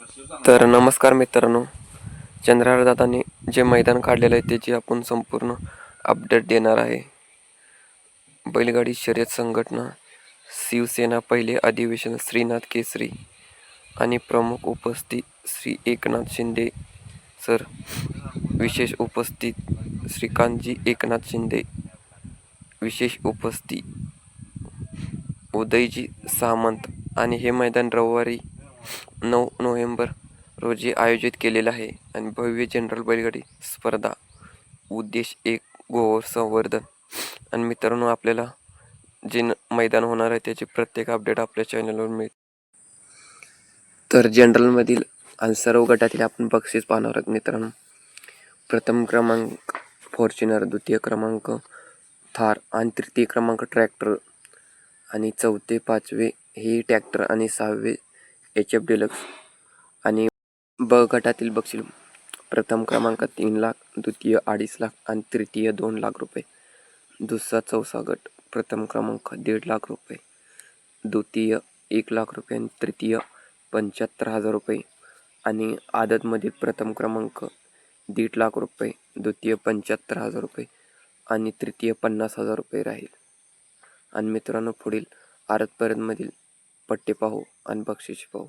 तर नमस्कार मित्रांनो चंद्रहार दादाने जे मैदान काढलेलं आहे त्याची आपण संपूर्ण अपडेट देणार आहे. बैलगाडी शर्यत संघटना शिवसेना पहिले अधिवेशन श्रीनाथ केसरी आणि प्रमुख उपस्थित श्री एकनाथ शिंदे सर विशेष उपस्थित श्रीकांतजी एकनाथ शिंदे विशेष उपस्थित उदयजी सामंत आणि हे मैदान रविवारी नऊ नोव्हेंबर रोजी आयोजित केलेलं आहे आणि भव्य जनरल बैलगाडी स्पर्धा उद्देश एक गोवर संवर्धन. आणि मित्रांनो आपल्याला जे न- मैदान होणार आहे त्याची प्रत्येक अपडेट आपल्या चॅनलवर मिळते तर जनरलमधील आणि सर्व गटातील आपण बक्षीस पाहणार आहोत मित्रांनो. प्रथम क्रमांक फॉर्च्युनर द्वितीय क्रमांक थार आणि तृतीय क्रमांक ट्रॅक्टर आणि चौथे पाचवे हे ट्रॅक्टर आणि सहावे एच एफ डिलक्स आणि ब गटातील बक्षीस प्रथम क्रमांक तीन लाख द्वितीय अडीच लाख आणि तृतीय दोन लाख रुपये. दुसरा चौसा गट प्रथम क्रमांक दीड लाख रुपये. द्वितीय एक लाख रुपये आणि तृतीय पंच्याहत्तर हजार रुपये. आणि आदतमध्ये प्रथम क्रमांक दीड लाख रुपये द्वितीय पंच्याहत्तर हजार रुपये आणि तृतीय पन्नास हजार रुपये राहील. आणि मित्रांनो पुढील आरतपर्यंतमधील पट्टे पाहू आणि बक्षीस पाहू.